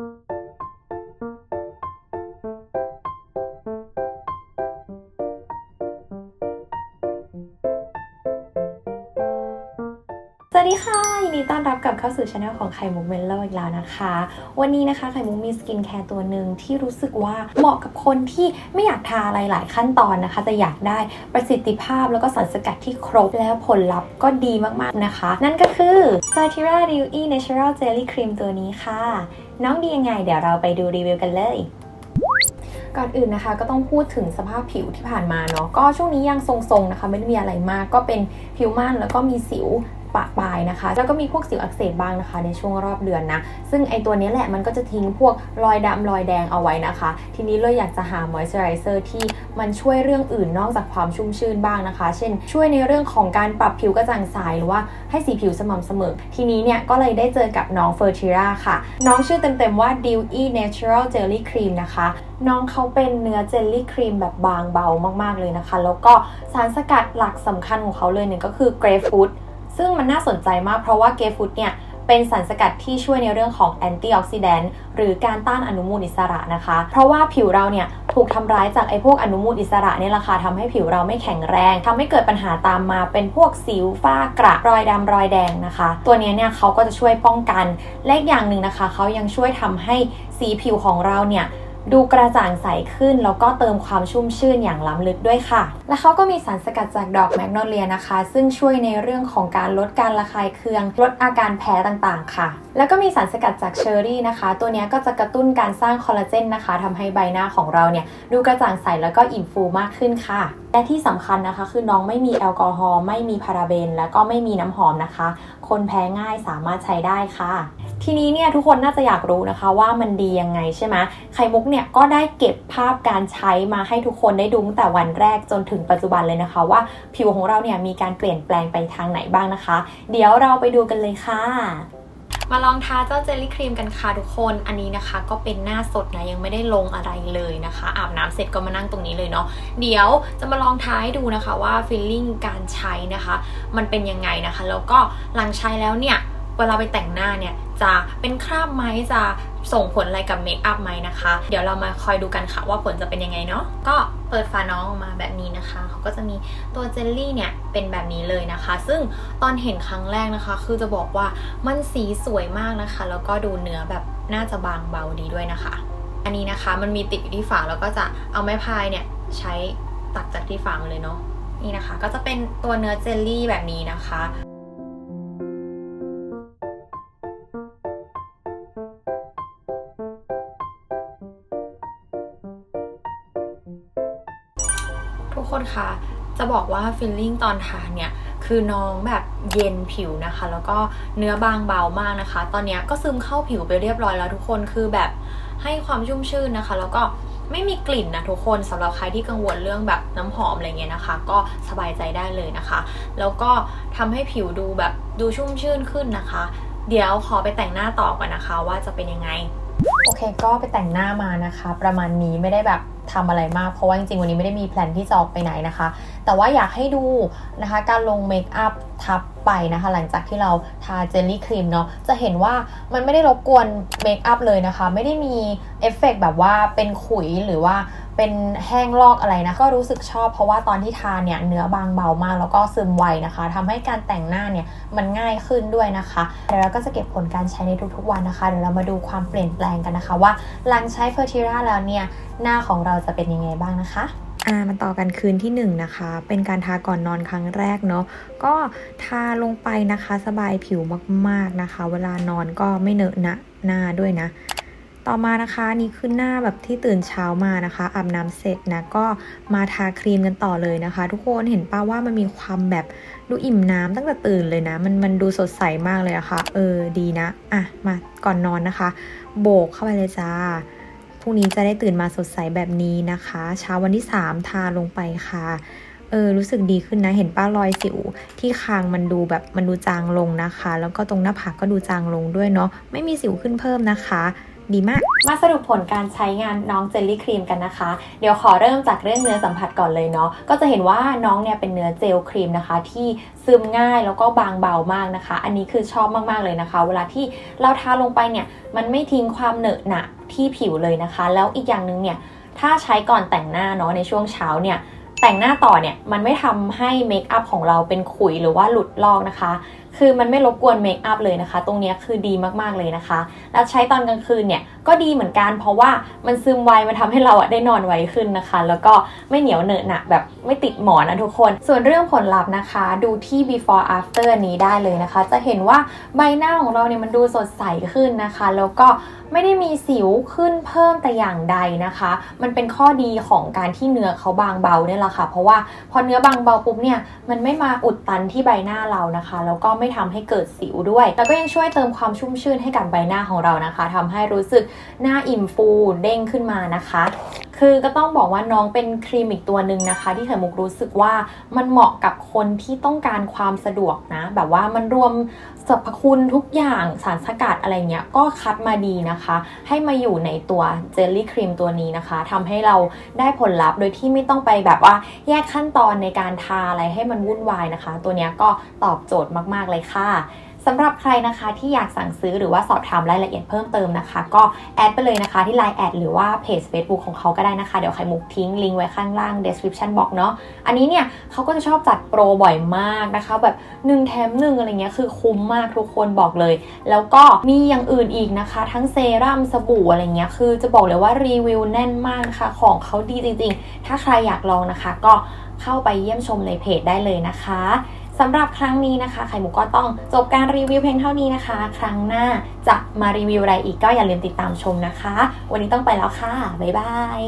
you วัสดีค่ะ ยินดีต้อนรับกลับเข้าสู่ช anel ของไข่มุกเมลโลอีกแล้วนะคะ วันนี้นะคะไข่มุกมีสกินแคร์ตัวหนึ่งที่รู้สึกว่าเหมาะกับคนที่ไม่อยากทาอะไรหลายขั้นตอนนะคะ แต่อยากได้ประสิทธิภาพแล้วก็สารสกัดที่ครบแล้วผลลัพธ์ก็ดีมากๆนะคะ นั่นก็คือ s a t i r a Dewy Natural Jelly Cream ตัวนี้ค่ะ น้องดียังไง เดี๋ยวเราไปดูรีวิวกันเลยก่อนอื่นนะคะก็ต้องพูดถึงสภาพผิวที่ผ่านมาเนาะก็ช่วงนี้ยังทรงๆนะคะ ไม่ได้มีอะไรมากก็เป็นผิวมันแล้วก็มีสิว ปะปลายนะคะ แล้วก็มีพวกสิวอักเสบบ้างนะคะ ในช่วงรอบเดือนนะ ซึ่งไอตัวนี้แหละมันก็จะทิ้งพวกรอยดำรอยแดงเอาไว้นะคะ ทีนี้เลยอยากจะหามอยส์เจอไรเซอร์ที่มันช่วยเรื่องอื่นนอกจากความชุ่มชื่นบ้างนะคะ เช่น ช่วยในเรื่องของการปรับผิวกระจ่างใสหรือว่าให้สีผิวสม่ำเสมอ ทีนี้เนี่ยก็เลยได้เจอกับน้องเฟอร์ติราค่ะ น้องชื่อเต็มๆว่า Dewy Natural Jelly Cream นะคะน้องเขาเป็นเนื้อเจลลี่ครีมแบบบางเบามากๆเลยนะคะ แล้วก็สารสกัดหลักสำคัญของเขาเลยเนี่ยก็คือเกรฟฟูด ซึ่งมันน่าสนใจมากเพราะว่าเกฟฟูดเนี่ยเป็นสารสกัดที่ช่วยในเรื่องของแอนตี้ออกซิแดนต์หรือการต้านอนุมูลอิสระนะคะ เพราะว่าผิวเราเนี่ยถูกทำร้ายจากไอ้พวกอนุมูลอิสระเนี่ยแหละค่ะทำให้ผิวเราไม่แข็งแรงทำให้เกิดปัญหาตามมาเป็นพวกสิวฝ้ากระรอยดำรอยแดงนะคะ ตัวนี้เนี่ยเขาก็จะช่วยป้องกัน และอีกอย่างหนึ่งนะคะเขายังช่วยทำให้สีผิวของเราเนี่ย ดูกระจ่างใสขึ้น แล้วก็เติมความชุ่มชื่นอย่างล้ำลึกด้วยค่ะ และเขาก็มีสารสกัดจากดอกแมกโนเลียนะคะ ซึ่งช่วยในเรื่องของการลดการระคายเคือง ลดอาการแพ้ต่างๆ ค่ะ แล้วก็มีสารสกัดจากเชอร์รี่นะคะ ตัวนี้ก็จะกระตุ้นการสร้างคอลลาเจนนะคะทำให้ใบหน้าของเราเนี่ยดูกระจ่างใสแล้วก็อิ่มฟูมากขึ้นค่ะและที่สำคัญนะคะคือน้องไม่มีแอลกอฮอล์ไม่มีพาราเบน แล้วก็ไม่มีน้ำหอมนะคะ คนแพ้ง่ายสามารถใช้ได้ค่ะ ทีนี้เนี่ยทุกคนน่าจะอยากรู้นะคะว่ามันดียังไงใช่ไหมไข่มุกเนี่ยก็ได้เก็บภาพการใช้มาให้ทุกคนได้ดูตั้งแต่วันแรกจนถึงปัจจุบันเลยนะคะ ว่าผิวของเราเนี่ยมีการเปลี่ยนแปลงไปทางไหนบ้างนะคะ เดี๋ยวเราไปดูกันเลยค่ะมาลองทาเจ้าเจลลี่ครีมกันค่ะทุกคน อันนี้นะคะ ก็เป็นหน้าสดนะยังไม่ได้ลงอะไรเลยนะคะ อาบน้ำเสร็จก็มานั่งตรงนี้เลยเนาะ เดี๋ยวจะมาลองทาให้ดูนะคะว่าฟีลลิ่งการใช้นะคะ มันเป็นยังไงนะคะ แล้วก็หลังใช้แล้วเนี่ย เวลาไปแต่งหน้าเนี่ยจะเป็นคราบไหมจะส่งผลอะไรกับเมคอัพไหมนะคะ เดี๋ยวเรามาคอยดูกันค่ะว่าผลจะเป็นยังไงเนาะก็เปิดฝาน้องออกมาแบบนี้นะคะเขาก็จะมีตัวเจลลี่เนี่ยเป็นแบบนี้เลยนะคะ ซึ่งตอนเห็นครั้งแรกนะคะ คือจะบอกว่ามันสีสวยมากนะคะ แล้วก็ดูเนื้อแบบน่าจะบางเบาดีด้วยนะคะ อันนี้นะคะมันมีติดอยู่ที่ฝาแล้วก็จะเอาไม้พายเนี่ยใช้ตักจากที่ฝามาเลยเนาะนี่นะคะ ก็จะเป็นตัวเนื้อเจลลี่แบบนี้นะคะ ทุกคนคะจะบอกว่าฟิลลิ่งตอนทานเนี่ยคือน้องแบบเย็นผิวนะคะ แล้วก็เนื้อบางเบามากนะคะ ตอนนี้ก็ซึมเข้าผิวไปเรียบร้อยแล้วทุกคนคือแบบให้ความชุ่มชื่นนะคะ แล้วก็ไม่มีกลิ่นนะทุกคนสำหรับใครที่กังวลเรื่องแบบน้ำหอมอะไรเงี้ยนะคะ ก็สบายใจได้เลยนะคะ แล้วก็ทำให้ผิวดูแบบดูชุ่มชื่นขึ้นนะคะ เดี๋ยวขอไปแต่งหน้าต่อก่อนนะคะ ว่าจะเป็นยังไง โอเค ก็ไปแต่งหน้ามานะคะ ประมาณนี้ไม่ได้แบบทำอะไรมาก เพราะว่าจริงๆ วันนี้ไม่ได้มีแพลนที่จะออกไปไหนนะคะ แต่ว่าอยากให้ดูนะคะ การลงเมคอัพทับไปนะคะ หลังจากที่เราทาเจลลี่ครีมเนาะจะเห็นว่ามันไม่ได้รบกวนเมคอัพเลยนะคะ ไม่ได้มีเอฟเฟกต์แบบว่าเป็นขุยหรือว่า เป็นแห้งลอกอะไรนะ ก็รู้สึกชอบเพราะว่าตอนที่ทาเนี่ยเนื้อบางเบามากแล้วก็ซึมไวนะคะทำให้การแต่งหน้าเนี่ยมันง่ายขึ้นด้วยนะคะเดี๋ยวเราก็จะเก็บผลการใช้ในทุกๆวันนะคะเดี๋ยวเรามาดูความเปลี่ยนแปลงกันนะคะ ว่าหลังใช้เฟอร์ติราแล้วเนี่ยหน้าของเราจะเป็นยังไงบ้างนะคะอ่ามันต่อกันคืนที่1นงนะคะ เป็นการทาก่อนนอนครั้งแรกเนาะ ก็ทาลงไปนะคะ สบายผิวมากๆนะคะ เวลานอนก็ไม่เหนอะหนะหน้าด้วยนะ ต่อมานะคะนี่คือหน้าแบบที่ตื่นเช้ามานะคะอาบน้ำเสร็จนะก็มาทาครีมกันต่อเลยนะคะ ทุกคนเห็นป้าว่ามันมีความแบบดูอิ่มน้ำตั้งแต่ตื่นเลยนะ มันมันดูสดใสมากเลยอะคะ่ะเออดีนะอะมาก่อนนอนนะคะ โบกเข้าไปเลยจ้าพรุ่งนี้จะได้ตื่นมาสดใสแบบนี้นะคะ เช้าวันที่ 3 ทาลงไปค่ะเออรู้สึกดีขึ้นนะเห็นป้ารอยสิวที่คางมันดูแบบมันดูจางลงนะคะ แล้วก็ตรงหน้าผากก็ดูจางลงด้วยเนาะไม่มีสิวขึ้นเพิ่มนะคะ ดีมาก มาสรุปผลการใช้งานน้องเจลลี่ครีมกันนะคะ เดี๋ยวขอเริ่มจากเรื่องเนื้อสัมผัสก่อนเลยเนาะก็จะเห็นว่าน้องเนี่ยเป็นเนื้อเจลครีมนะคะ ที่ซึมง่ายแล้วก็บางเบามากนะคะ อันนี้คือชอบมากๆเลยนะคะ เวลาที่เราทาลงไปเนี่ยมันไม่ทิ้งความเหนอะหนะที่ผิวเลยนะคะ แล้วอีกอย่างหนึ่งเนี่ยถ้าใช้ก่อนแต่งหน้าเนาะในช่วงเช้าเนี่ยแต่งหน้าต่อเนี่ยมันไม่ทำให้เมคอัพของเราเป็นขุยหรือว่าหลุดลอกนะคะ คือมันไม่รบกวนเมคอัพเลยนะคะ ตรงนี้คือดีมากๆเลยนะคะ แล้วใช้ตอนกลางคืนเนี่ยก็ดีเหมือนกัน เพราะว่ามันซึมไวมันทำให้เราอะได้นอนไวขึ้นนะคะ แล้วก็ไม่เหนียวเหนอะหนะแบบไม่ติดหมอนนะทุกคน ส่วนเรื่องผลลัพธ์นะคะ ดูที่ before after นี้ได้เลยนะคะ จะเห็นว่าใบหน้าของเราเนี่ยมันดูสดใสขึ้นนะคะ แล้วก็ไม่ได้มีสิวขึ้นเพิ่มแต่อย่างใดนะคะ มันเป็นข้อดีของการที่เนื้อเขาบางเบาเนี่ยแหละค่ะ เพราะว่าพอเนื้อบางเบาปุ๊บเนี่ยมันไม่มาอุดตันที่ใบหน้าเรานะคะ แล้วก็ไม่ทำให้เกิดสิวด้วย แล้วก็ยังช่วยเติมความชุ่มชื่นให้กับใบหน้าของเรานะคะทำให้รู้สึกหน้าอิ่มฟูเด้งขึ้นมานะคะ คือก็ต้องบอกว่าน้องเป็นครีมอีกตัวหนึ่งนะคะ ที่ไข่มุกรู้สึกว่ามันเหมาะกับคนที่ต้องการความสะดวกนะ แบบว่ามันรวมสรรพคุณทุกอย่างสารสกัดอะไรเงี้ยก็คัดมาดีนะคะ ให้มาอยู่ในตัวเจลลี่ครีมตัวนี้นะคะทำให้เราได้ผลลัพธ์โดยที่ไม่ต้องไปแบบว่าแยกขั้นตอนในการทาอะไรให้มันวุ่นวายนะคะ ตัวนี้ก็ตอบโจทย์มากๆเลยค่ะ สำหรับใครนะคะที่อยากสั่งซื้อหรือว่าสอบถามรายละเอียดเพิ่มเติมนะคะ ก็แอดไปเลยนะคะที่ Line แอดหรือว่าเพจ Facebook ของเขาก็ได้นะคะ เดี๋ยวไข่มุกทิ้งลิงก์ไว้ข้างล่าง description box เนาะอันนี้เนี่ยเขาก็จะชอบจัดโปรบ่อยมากนะคะ แบบ 1 แถม 1 อะไรเงี้ยคือคุ้มมากทุกคนบอกเลย แล้วก็มีอย่างอื่นอีกนะคะ ทั้งเซรั่มสบู่อะไรเงี้ยคือจะบอกเลยว่ารีวิวแน่นมากนะคะของเขาดีจริงๆ ถ้าใครอยากลองนะคะ ก็เข้าไปเยี่ยมชมในเพจได้เลยนะคะ สำหรับครั้งนี้นะคะ ไข่มุกก็ต้องจบการรีวิวเพียงเท่านี้นะคะ ครั้งหน้าจะมารีวิวอะไรอีกก็อย่าลืมติดตามชมนะคะ วันนี้ต้องไปแล้วค่ะ บ๊ายบาย